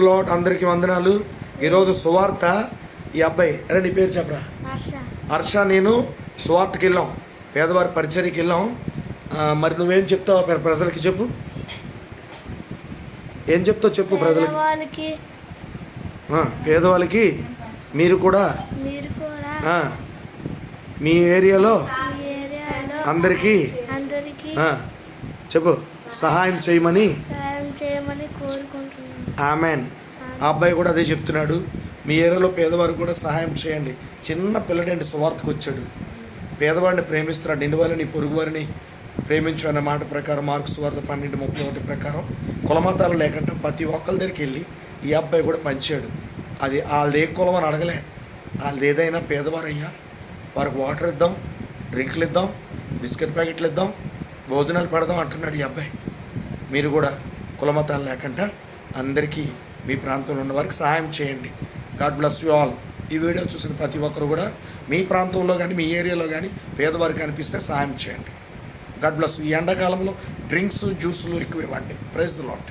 Lord అందరికీ వందనాలు. ఈరోజు సువార్త ఈ అబ్బాయి. అరే నీ పేరు చెప్పరా? హర్ష. నేను సువార్తకి వెళ్ళాం. పేదవారి పరిచర్యకి వెళ్ళాం. మరి నువ్వేం చెప్తావు ప్ర- ప్రజలకి చెప్పు. ఏం చెప్తావు చెప్పు ప్రజలకి? పేదవాళ్ళకి. మీరు కూడా మీ ఏరియాలో అందరికీ చెప్పు. సహాయం చేయమని చేయమని కోరుకుంటున్నాను ఆమెన్. ఆ అబ్బాయి కూడా అదే చెప్తున్నాడు. మీ ఏరియాలో పేదవారికి కూడా సహాయం చేయండి. చిన్న పిల్లడండి సువార్తకు వచ్చాడు. పేదవాడిని ప్రేమిస్తున్నాడు నిన్ను వాళ్ళని పొరుగు వారిని ప్రేమించు అన్న మాట ప్రకారం మార్కు సువార్త పన్నెండు ముప్పై ఒకటి ప్రకారం కులమతాలు లేకుండా ప్రతి ఒక్కరి దగ్గరికి వెళ్ళి ఈ అబ్బాయి కూడా పంచాడు. అది వాళ్ళది ఏ కులం అని అడగలే. వాళ్ళది ఏదైనా పేదవారయ్యా వారికి వాటర్ ఇద్దాం డ్రింకులు ఇద్దాం బిస్కెట్ ప్యాకెట్లు ఇద్దాం భోజనాలు పెడదాం అంటున్నాడు ఈ అబ్బాయి. మీరు కూడా కులమతాలు లేకుండా అందరికీ మీ ప్రాంతంలో ఉన్న వారికి సహాయం చేయండి. God bless you all. ఈ వీడియో చూసిన ప్రతి ఒక్కరు కూడా మీ ప్రాంతంలో కానీ మీ ఏరియాలో కానీ పేదవారికి అనిపిస్తే సహాయం చేయండి. గాడ్ బ్లెస్ ఈ ఎండాకాలంలో డ్రింక్స్ జ్యూసులు ఎక్కువ ఇవ్వండి. Praise lot